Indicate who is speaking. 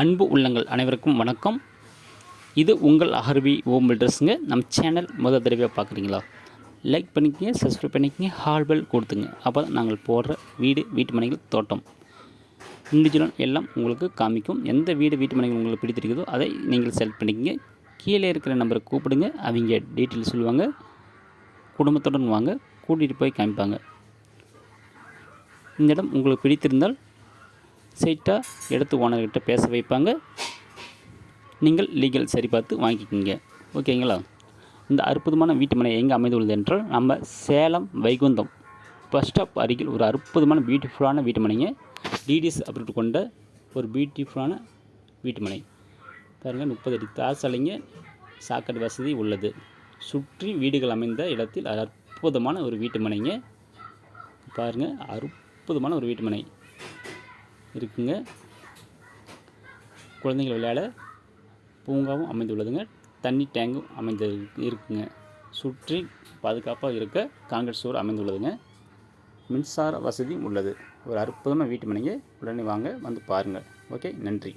Speaker 1: அன்பு உள்ளங்கள் அனைவருக்கும் வணக்கம். இது உங்கள் அகர்வி ஓம் பில்டர்ஸுங்க. நம்ம சேனல் முதல் தடவையாக பார்க்குறீங்களா? லைக் பண்ணிக்கங்க சப்ஸ்கிரைப் பண்ணிக்கங்க ஹால் பெல் கொடுத்துங்க. அப்போ தான் நாங்கள் போடுற வீடு வீட்டு மனைகள் தோட்டம். இண்டிவிஜுவல் எல்லாம் உங்களுக்கு காமிக்கும். எந்த வீடு வீட்டு மனைகள் உங்களுக்கு பிடித்திருக்குதோ அதை நீங்கள் செலக்ட் பண்ணிக்கங்க. கீழே இருக்கிற நம்பரை கூப்பிடுங்க. அவங்க டீட்டெயில் சொல்லுவாங்க. குடும்பத்துடன் வாங்க. கூட்டிகிட்டு போய் காமிப்பாங்க. இந்த இடம் உங்களுக்கு பிடித்திருந்தால் ஸ்ட்ரைட்டாக எடுத்து ஓனர்கிட்ட பேச வைப்பாங்க. நீங்கள் லீகல் சரி பார்த்து வாங்கிக்கோங்க ஓகேங்களா இந்த அற்புதமான வீட்டு மனை எங்கே அமைந்துள்ளது என்றால் நம்ம சேலம் வைகுந்தம் பஸ் ஸ்டாப் அருகில் ஒரு அற்புதமான பியூட்டிஃபுல்லான வீட்டு மனைங்க டிடிஎஸ் அப்படின்ட்டு கொண்ட ஒரு பியூட்டிஃபுல்லான வீட்டு மனை. பாருங்கள் முப்பது அடி தார் சாலைங்க சாக்கடை வசதி உள்ளது. சுற்றி வீடுகள் அமைந்த இடத்தில் அற்புதமான ஒரு வீட்டு மனைங்க. பாருங்கள் அற்புதமான ஒரு வீட்டு மனை. இருக்குங்க. குழந்தைகள் விளையாட பூங்காவும் அமைந்துள்ளதுங்க. தண்ணி டேங்கும் அமைந்து இருக்குங்க. சுற்றி பாதுகாப்பாக இருக்க காங்கிரீட் சுவர் அமைந்துள்ளதுங்க. மின்சார வசதியும் உள்ளது. ஒரு அற்புதமாக வீட்டு மனைங்க உடனே வாங்க வந்து பாருங்கள் ஓகே நன்றி.